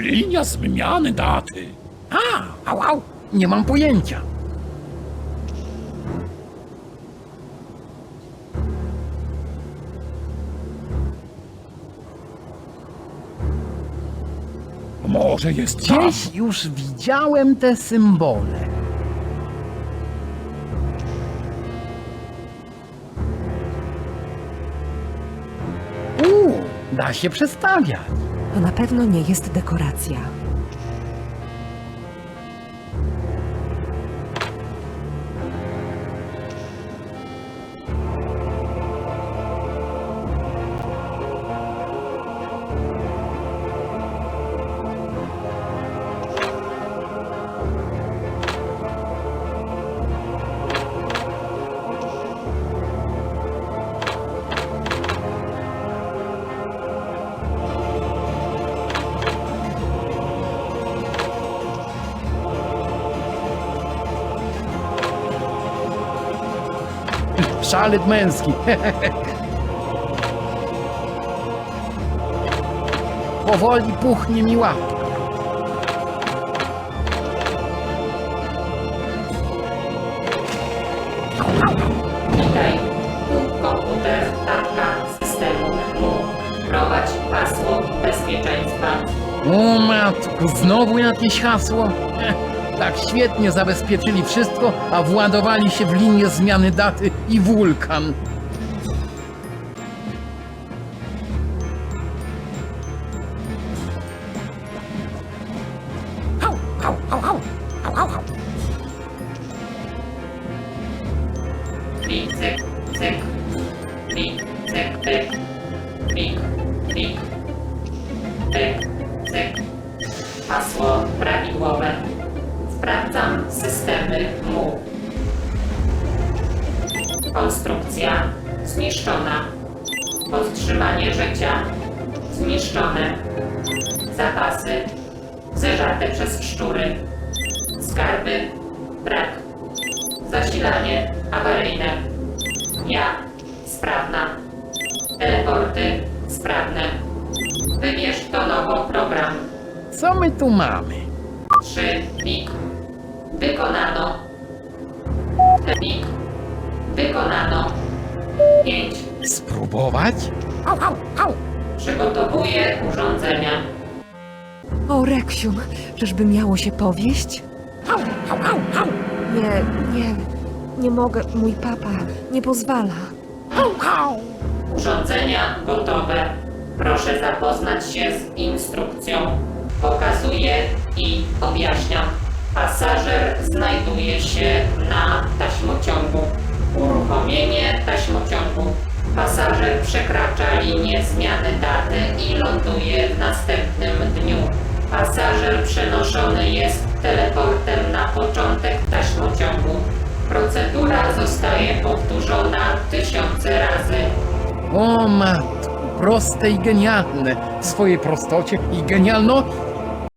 Linia zmiany daty. A, au, au, nie mam pojęcia. Może jest tam. Już widziałem te symbole. Uuu, da się przestawiać. To na pewno nie jest dekoracja. Szalet męski. Powoli puchnie mi łapka. Witaj, tu komputer, tapka systemu MU. Prowadź hasło bezpieczeństwa. O matku, znowu jakieś hasło? Tak świetnie zabezpieczyli wszystko, a władowali się w linię zmiany daty i wulkan. Klik, cyk, cyk. Klik, cyk. Klik, klik. Konstrukcja zniszczona. Podtrzymanie życia zniszczone. Zapasy zeżarte przez szczury. Skarby brak. Zasilanie awaryjne. Ja sprawna. Teleporty sprawne. Wybierz to nowo program. Co my tu mamy? 3 pik. Wykonano. Pik. Wykonano. 5. Spróbować? Przygotowuję urządzenia. O, Reksium, czyżby miało się powieść? Nie, nie, nie mogę. Mój papa nie pozwala. Urządzenia gotowe. Proszę zapoznać się z instrukcją. Pokazuję i objaśniam. Pasażer znajduje się na taśmociągu. Uruchomienie taśmociągu. Pasażer przekracza linię zmiany daty i ląduje w następnym dniu. Pasażer przenoszony jest teleportem na początek taśmociągu. Procedura zostaje powtórzona tysiące razy. O matku, proste i genialne w swojej prostocie i genialności.